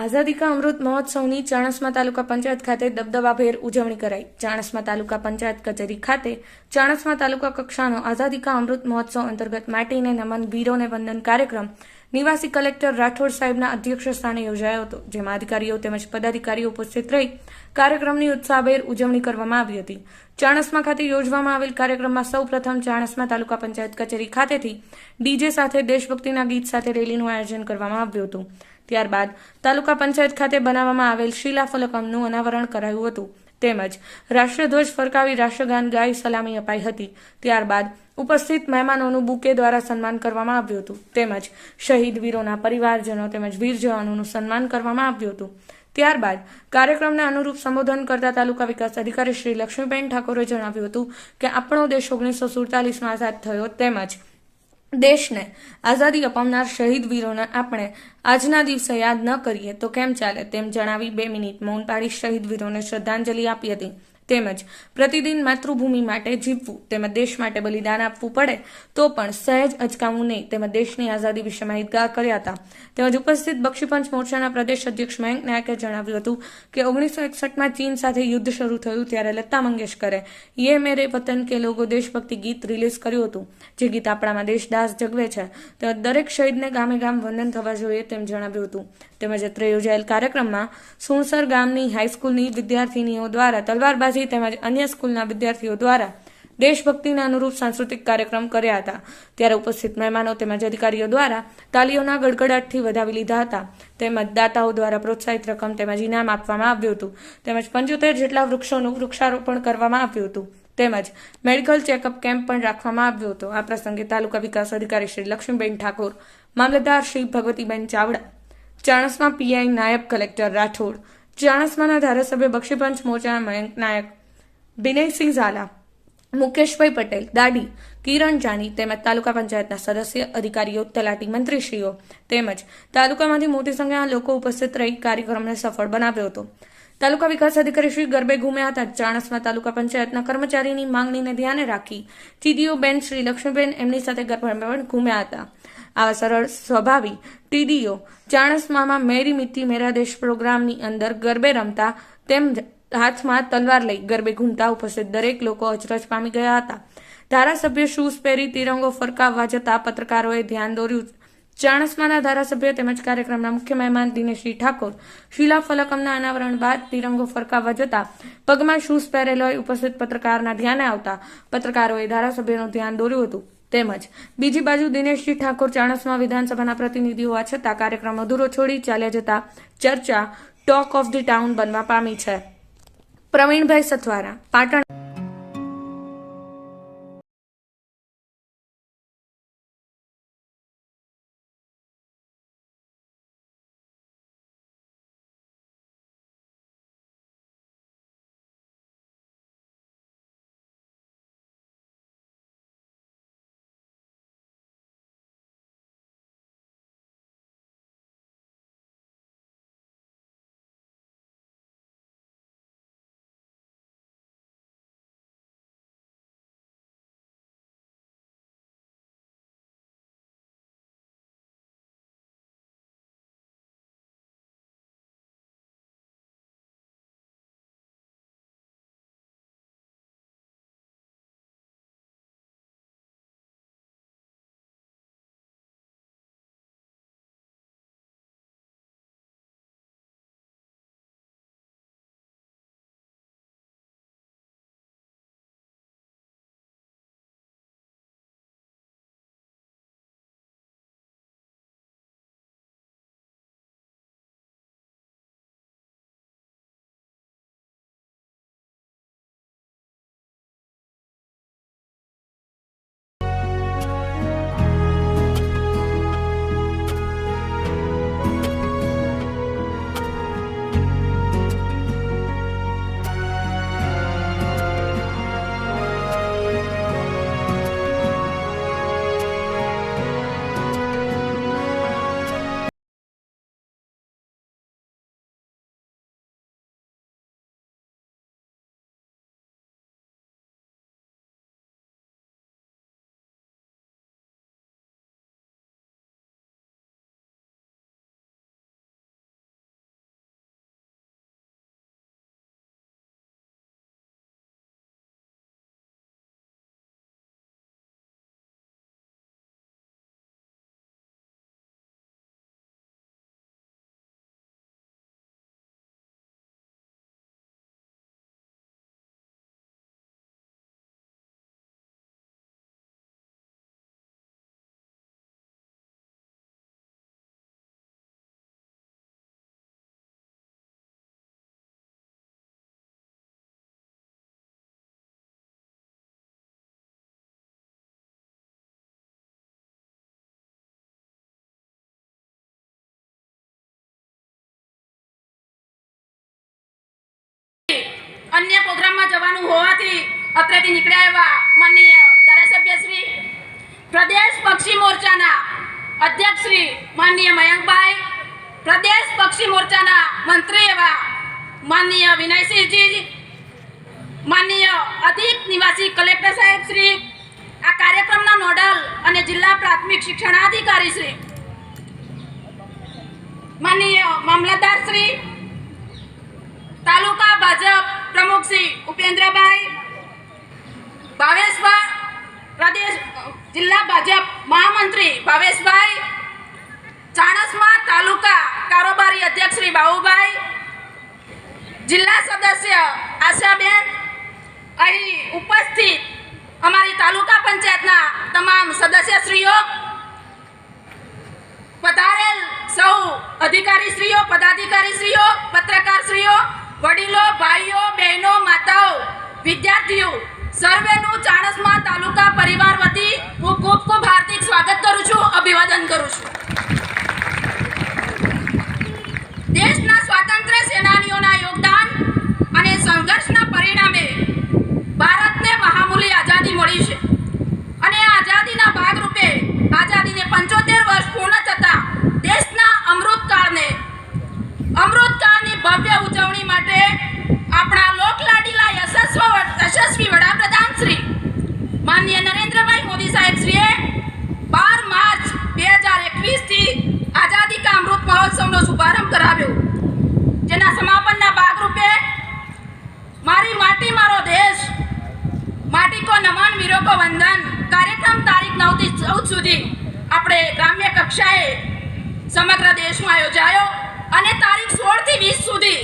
આઝાદી કા અમૃત મહોત્સવની ચાણસ્મા તાલુકા પંચાયત ખાતે દબદબાભેર ઉજવણી કરાઈ. ચાણસ્મા તાલુકા પંચાયત કચેરી ખાતે ચાણસ્મા તાલુકા કક્ષાનો આઝાદી કા અમૃત મહોત્સવ અંતર્ગત માટીને નમન, વીરોને વંદન કાર્યક્રમ નિવાસી કલેક્ટર રાઠોડ સાહેબના અધ્યક્ષ સ્થાને યોજાયો હતો, જેમાં અધિકારીઓ તેમજ પદાધિકારીઓ ઉપસ્થિત રહી કાર્યક્રમની ઉત્સાહભેર ઉજવણી કરવામાં આવી હતી. ચાણસ્મા ખાતે યોજવામાં આવેલ કાર્યક્રમમાં સૌ પ્રથમ ચાણસ્મા તાલુકા પંચાયત કચેરી ખાતેથી ડીજે સાથે દેશભક્તિના ગીત સાથે રેલીનું આયોજન કરવામાં આવ્યું હતું. ત્યારબાદ તાલુકા પંચાયત ખાતે બનાવવામાં આવેલ શિલાફલકમનું અનાવરણ કરાયું હતું. તેમજ રાષ્ટ્રધ્વજ ફરકાવી રાષ્ટ્રગાન ગાઈ સલામી અપાઈ હતી. ત્યારબાદ ઉપસ્થિત મહેમાનોનું બુકે દ્વારા સન્માન કરવામાં આવ્યું હતું. તેમજ શહીદ વીરોના પરિવારજનો તેમજ વીર જવાનોનું સન્માન કરવામાં આવ્યું હતું. ત્યારબાદ કાર્યક્રમને અનુરૂપ સંબોધન કરતા તાલુકા વિકાસ અધિકારી શ્રી લક્ષ્મીબેન ઠાકોરે જણાવ્યું હતું કે આપણો દેશ ઓગણીસો સુડતાલીસમાં આઝાદ થયો. તેમજ દેશને આઝાદી અપાવનાર શહીદ વીરોને આપણે આજના દિવસે યાદ ન કરીએ તો કેમ ચાલે તેમ જણાવી બે મિનિટ મૌન પાડી શહીદ વીરોને શ્રદ્ધાંજલિ આપી હતી. તેમજ પ્રતિદિન માતૃભૂમિ માટે જીવવું, તેમજ દેશ માટે બલિદાન આપવું પડે, તો પણ સહેજ અચકાવવું નહીં તેમજ દેશની આઝાદી વિશે માહિતગાર કર્યા હતા. તેમજ ઉપસ્થિત બક્ષીપંચ મોરચાના પ્રદેશ અધ્યક્ષ મયંક નાયકે જણાવ્યું હતું કે ઓગણીસો એકસઠમાં ચીન સાથે યુદ્ધ શરૂ થયું ત્યારે લતા મંગેશકરે યે મેરે વતન કે લોકો દેશભક્તિ ગીત રિલીઝ કર્યું હતું. જે ગીત આપણામાં દેશદાસ જગવે છે. તેમજ દરેક શહીદને ગામે ગામ વંદન થવા જોઈએ તેમ જણાવ્યું હતું. તેમજ અત્રે યોજાયેલ કાર્યક્રમમાં સુણસર ગામની હાઈસ્કૂલની વિદ્યાર્થીનીઓ દ્વારા તલવારબાજી તેમજ અન્ય સ્કૂલના વિદ્યાર્થીઓ દ્વારા દેશભક્તિના અનુરૂપ સાંસ્કૃતિક કાર્યક્રમ કર્યા હતા. ત્યારે ઉપસ્થિત મહેમાનો તેમજ અધિકારીઓ દ્વારા તાલીઓના ગડગડાટથી વધાવી લીધા હતા. તેમજ દાતાઓ દ્વારા પ્રોત્સાહિત રકમ તેમજ ઇનામ આપવામાં આવ્યું હતું. તેમજ પંચોતેર જેટલા વૃક્ષોનું વૃક્ષારોપણ કરવામાં આવ્યું હતું. તેમજ મેડિકલ ચેકઅપ કેમ્પ પણ રાખવામાં આવ્યો હતો. આ પ્રસંગે તાલુકા વિકાસ અધિકારી શ્રી લક્ષ્મીબેન ઠાકોર, મામલતદાર શ્રી ભગવતીબેન ચાવડા, ચાણસમાં પીઆઈ નાયબ કલેક્ટર રાઠોડ ચાણસ્માના ધારાસભ્ય બક્ષીપંચ મોરચાના મયંક નાયક વિનયસિંહ ઝાલા, મુકેશભાઈ પટેલ દાડી કિરણ જાની તેમજ તાલુકા પંચાયતના સદસ્ય, અધિકારીઓ, તલાટી મંત્રીશ્રીઓ તેમજ તાલુકામાંથી મોટી સંખ્યામાં લોકો ઉપસ્થિત રહી કાર્યક્રમને સફળ બનાવ્યો હતો. તાલુકા વિકાસ અધિકારી શ્રી ગરબે ઘૂમ્યા હતા. ચાણસમાં તાલુકા પંચાયતના કર્મચારીની માંગણીને ધ્યાને રાખી ચીદીઓ બેન શ્રી લક્ષ્મીબેન એમની સાથે ગરબે ઘૂમ્યા હતા. આવા સરળ સ્વભાવી ટીડીઓ ચાણસ્મામાં મેરી મિત્તી મેરા દેશ પ્રોગ્રામની અંદર ગરબે રમતા તેમ હાથમાં તલવાર લઈ ગરબે ઘૂમતા ઉપસ્થિત દરેક લોકો અચરજ પામી ગયા હતા. ધારાસભ્ય શૂઝ પહેરી તિરંગો ફરકાવવા જતા પત્રકારોએ ધ્યાન દોર્યું ચાણસ્માના ધારાસભ્ય તેમજ કાર્યક્રમના મુખ્ય મહેમાન દિનેશજી ઠાકોર શિલા ફલકમના અનાવરણ બાદ તિરંગો ફરકાવવા જતા પગમાં શૂઝ પહેરેલો ઉપસ્થિત પત્રકારના ધ્યાને આવતા પત્રકારોએ ધારાસભ્યનું ધ્યાન દોર્યું હતું. તેમજ બીજી બાજુ દિનેશજી ઠાકોર ચાણસ્મા વિધાનસભાના પ્રતિનિધિ હોવા છતાં કાર્યક્રમ અધૂરો છોડી ચાલ્યા જતા ચર્ચા, ટોક ઓફ ધી ટાઉન બનવા પામી છે. પ્રવીણભાઈ સથવારા, પાટણ અન્ય પ્રોગ્રામમાં જવાનું હોવાથી અત્રેથી નીકળ્યા એવા માનનીય ધારાસભ્ય શ્રી પ્રદેશ પક્ષી મોરચાના અધ્યક્ષ શ્રી માનનીય મયંકભાઈ, પ્રદેશ પક્ષી મોરચાના મંત્રી એવા માનનીય વિનયસિંહજી, માનનીય અધિક નિવાસી કલેક્ટર સાહેબ શ્રી, આ કાર્યક્રમના નોડલ અને જિલ્લા પ્રાથમિક શિક્ષણાધિકારી શ્રી, માનનીય મામલતદાર શ્રી, તાલુકા ભાજપ પ્રમુખ શ્રી ઉપેન્દ્રભાઈ ભાવેશભાઈ પ્રદેશ, જિલ્લા ભાજપ મહામંત્રી ભાવેશભાઈ, ચાણસમા તાલુકા કારોબારી અધ્યક્ષ શ્રી બાબુભાઈ જિલ્લા સદસ્ય આશાબેન, અહીં ઉપસ્થિત અમારી તાલુકા પંચાયતના તમામ સદસ્યશ્રીઓ, પધારેલ સૌ અધિકારીશ્રીઓ, પદાધિકારીશ્રીઓ, પત્રકારશ્રીઓ વડીલો, ભાઈઓ, બહેનો, માતાઓ, વિદ્યાર્થીઓ, સર્વેનું ચાણસમા તાલુકા પરિવાર વતી હું ખૂબ ખૂબ હાર્દિક સ્વાગત કરું છું, અભિવાદન કરું છું. દેશના સ્વાતંત્ર્ય સેનાનીઓના યોગદાન અને સંઘર્ષના પરિણામે ભારતને મહામૂલી આઝાદી મળી છે અને આ આઝાદીના ભાગરૂપે આઝાદીને પંચોતેર વર્ષ પૂર્ણ થતા દેશના અમૃતકાળને અમૃતકાળની ભવ્ય ઉજવણી માટે આપણા લોકલાડીલા યશસ્વ યશસ્વી વડાપ્રધાન શ્રી માનનીય નરેન્દ્રભાઈ મોદી સાહેબ શ્રીએ બાર માર્ચ બે હજાર એકવીસથી આઝાદી કા અમૃત મહોત્સવનો શુભારંભ કરાવ્યો જેના સમાપનના ભાગરૂપે મારી માટી મારો દેશ માટી કો નમન વીરો કો વંદન કાર્યક્રમ તારીખ નવથી ચૌદ સુધી આપણે ગ્રામ્ય કક્ષાએ સમગ્ર દેશમાં યોજાયો અને તારીખ સોળથી વીસ સુધી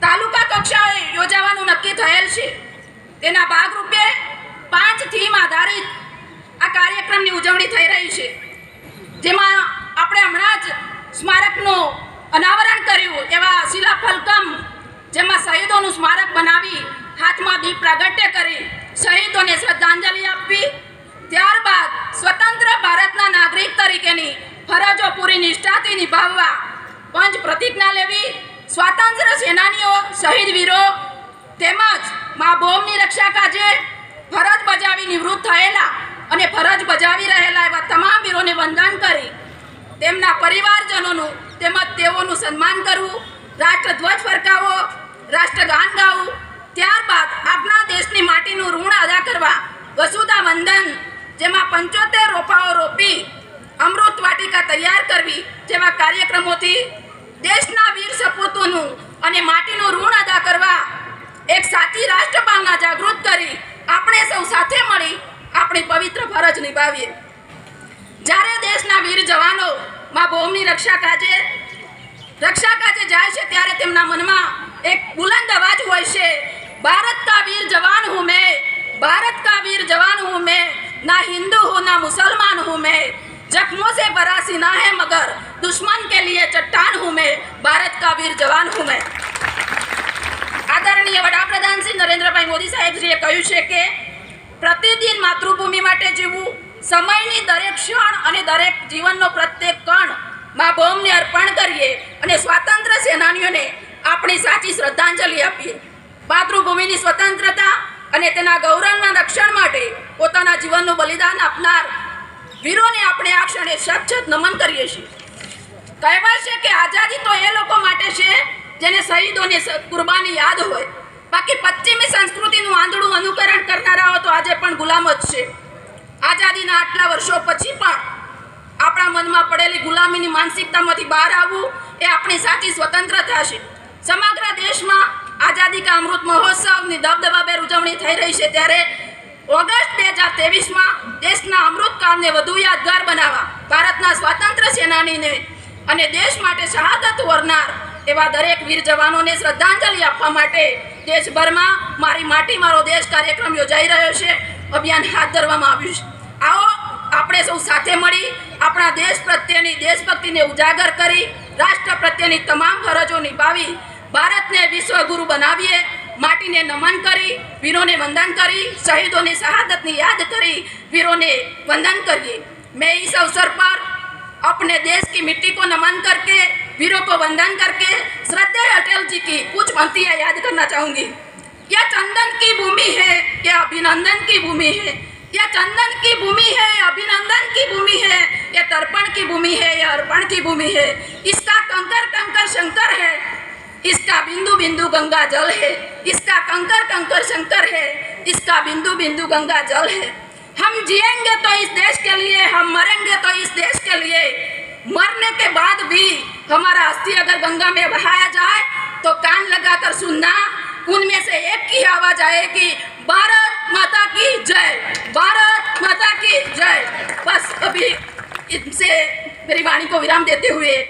તાલુકા કક્ષાએ યોજાવાનું નક્કી થયેલ છે. તેના ભાગરૂપે પાંચ થીમ આધારિત આ કાર્યક્રમની ઉજવણી થઈ રહી છે. જેમાં આપણે હમણાં જ સ્મારકનું અનાવરણ કર્યું એવા શિલાફલકમ જેમાં શહીદોનું સ્મારક બનાવી હાથમાં દીપ પ્રાગટ્ય કરી શહીદોને શ્રદ્ધાંજલિ આપવી ત્યારબાદ સ્વતંત્ર ભારતના નાગરિક તરીકેની ફરજો પૂરી નિષ્ઠાથી નિભાવવા પંચ પ્રતિજ્ઞા લેવી સ્વાતંત્ર્ય સેનાનીઓ, શહીદ વીરો તેમજ મા બોમની રક્ષા કાજે ફરજ બજાવી નિવૃત્ત થયેલા અને ફરજ બજાવી રહેલા એવા તમામ વીરોને વંદન કરી તેમના પરિવારજનોનું તેમજ તેઓનું સન્માન કરવું, રાષ્ટ્રધ્વજ ફરકાવો, રાષ્ટ્રગાન ગાવું, ત્યારબાદ આપણા દેશની માટીનું ઋણ અદા કરવા વસુધા વંદન જેમાં પંચોતેર રોપાઓ રોપી અમૃત વાટિકા તૈયાર કરવી જેવા કાર્યક્રમોથી દેશના વીર સપૂતોનું અને માટીનું ઋણ અદા કરવા એક સાચી રાષ્ટ્રભાવના જાગૃત કરી આપણે સૌ સાથે મળી આપણી પવિત્ર ફરજ નિભાવીએ. જ્યારે દેશના વીર જવાનો માં ભૌમની રક્ષા કાજે રક્ષા કાજે જાય છે ત્યારે તેમના મનમાં એક બુલંદ અવાજ હોય છે, ભારત કા વીર જવાન હું મેં, ભારત કા વીર જવાન હું મેં. ના હિન્દू हूँ ना मुसलमान हूँ मैं जख्मों से भरा सीना है मगर दुश्मन के लिए चट्टान हूँ मैं भारत का वीर जवान हूँ मैं આદરણીય વડાપ્રધાન શ્રી નરેન્દ્રભાઈ મોદી સાહેબશ્રીએ કહ્યું છે કે પ્રતિદિન માતૃભૂમિ માટે જીવવું સમયની દરેક ક્ષણ અને દરેક જીવનનો પ્રત્યેક કણ મા ભૌમને અર્પણ કરીએ અને સ્વાતંત્ર્ય સેનાનીઓને આપણી સાચી શ્રદ્ધાંજલિ આપીએ માતૃભૂમિની સ્વતંત્રતા અને તેના ગૌરવના રક્ષણ માટે પોતાના જીવનનું બલિદાન આપનાર વીરોને આપણે આ ક્ષણે સચત નમન કરીએ છીએ. કહેવાય છે કે આઝાદી તો એ લોકો માટે છે જેને શહીદોની કુરબાની યાદ હોય. બાકી પશ્ચિમી સંસ્કૃતિનું આંધળું અનુકરણ કરનારાઓ તો આજે પણ ગુલામ જ છે. આઝાદીના આટલા વર્ષો પછી પણ આપણા મનમાં પડેલી ગુલામીની માનસિકતામાંથી બહાર આવવું એ આપણી સાચી સ્વતંત્રતા છે. સમગ્ર દેશમાં આઝાદી કા અમૃત મહોત્સવની દબદબાભેર ઉજવણી થઈ રહી છે ત્યારે ઓગસ્ટ બે હજાર ત્રેવીસમાં દેશના અમૃતકાળને વધુ યાદગાર બનાવવા ભારતના સ્વાતંત્ર્ય સેનાનીને અને દેશ માટે શહાદત વરનાર એવા દરેક વીર જવાનોને શ્રદ્ધાંજલિ આપવા માટે દેશભરમાં મારી માટી મારો દેશ કાર્યક્રમ યોજાઈ રહ્યો છે. અભિયાન હાથ ધરવામાં આવ્યું છે. આવો આપણે સૌ સાથે મળી આપણા દેશ પ્રત્યેની દેશભક્તિને ઉજાગર કરી રાષ્ટ્ર પ્રત્યેની તમામ ફરજો નિભાવી ભારતને વિશ્વગુરુ બનાવીએ. માટીને નમન કરી વીરોને વંદન કરી શહીદોની શહાદતની યાદ કરી વીરોને વંદન કરીએ मैं इस अवसर पर अपने देश की मिट्टी को नमन करके वीरों को वंदन करके श्रद्धेय अटल जी की कुछ पंक्तियां याद करना चाहूंगी यह चंदन की भूमि है यह अभिनंदन की भूमि है यह चंदन की भूमि है अभिनंदन की भूमि है यह तर्पण की भूमि है यह अर्पण की भूमि है इसका कंकर कंकर शंकर है इसका बिंदु बिंदु गंगा जल है। इसका कंकर कंकर शंकर है। इसका बिंदु बिंदु गंगा जल है। हम जिएँगे तो इस देश के लिए, हम मरेंगे तो इस देश के लिए। मरने के बाद भी हमारा अस्थि अगर गंगा में बहाया जाए तो कान लगाकर सुनना। उनमें से एक की आवाज़ आएगी, भारत माता की जय, भारत माता की जय। बस अभी इनसे मेरी वाणी को विराम देते हुए